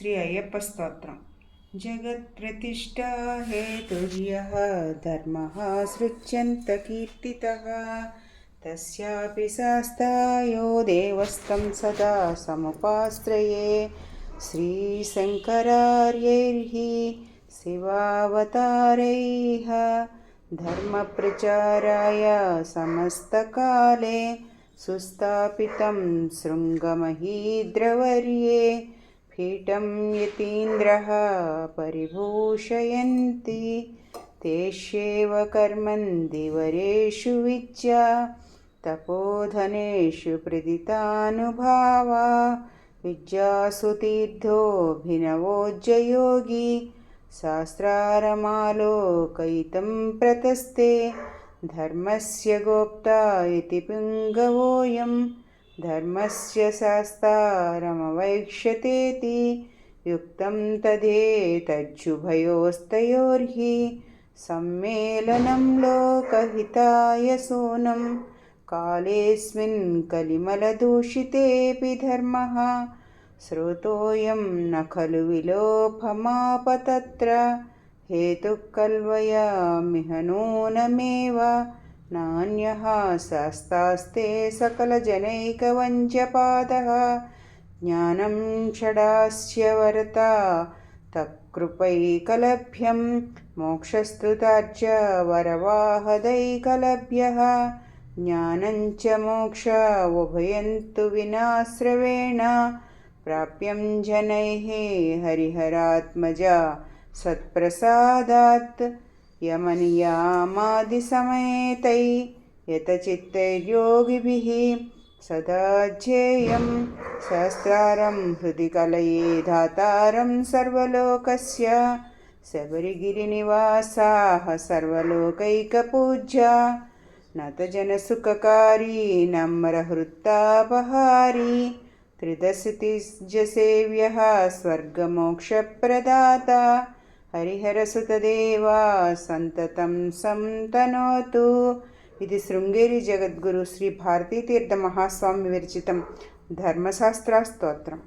श्री अय्यप्प स्तोत्रम् जगत्प्रतिष्ठा हेतुर्यः धर्मः सृज्यन्तकीर्तितः तस्यापि सास्तायो देवस्तं सदा समुपाश्रये। श्रीशङ्करार्यैः शिवावतारैः धर्मप्रचाराय समस्तकाले सुस्थापितं शृङ्गमहीद्रवर्ये। पीठं यतीन्द्रः परिभूषयन्ति तेष्येव कर्मन्दिवरेषु विद्या तपोधनेषु प्रदितानुभावा विद्यासु तीर्थोऽभिनवोज्जयोगी शास्त्रारमालोकयितं प्रतस्ते धर्मस्य गोप्ता इति पिङ्गवोऽयं धर्मस्य शास्तारमवैक्ष्यतेति युक्तं तदेतज्जुभयोस्तयोर्हि सम्मेलनं लोकहिताय सूनं कालेऽस्मिन् कलिमलदूषितेऽपि धर्मः श्रोतोऽयं न खलु विलोभमाप तत्र हेतुः कल्वयामिह नूनमेव नान्यः शास्तास्ते सकलजनैकवञ्चपादः ज्ञानं षडास्य वरता तत्कृपैकलभ्यं मोक्षस्तु तार्च वरवाहदैकलभ्यः। ज्ञानं च मोक्ष उभयन्तु विनाश्रवेण। प्राप्यं जनैः हरिहरात्मजा सत्प्रसादात् यमनियामादिसमेतै यतचित्तैर्योगिभिः सदा ध्येयं शास्त्रारं हृदि कलये धातारं सर्वलोकस्य शबरिगिरिनिवासाः सर्वलोकैकपूज्या नतजनसुखकारी नम्रहृत्तापहारी त्रिदशतिजसेव्यः स्वर्गमोक्षप्रदाता हरिहरसुतदेवा सन्ततं సంతనోతు ఇది శృంగేరి జగద్గురు శ్రీ భారతీతీర్థ మహాస్వామి విరచితం ధర్మశాస్త్ర స్తోత్రం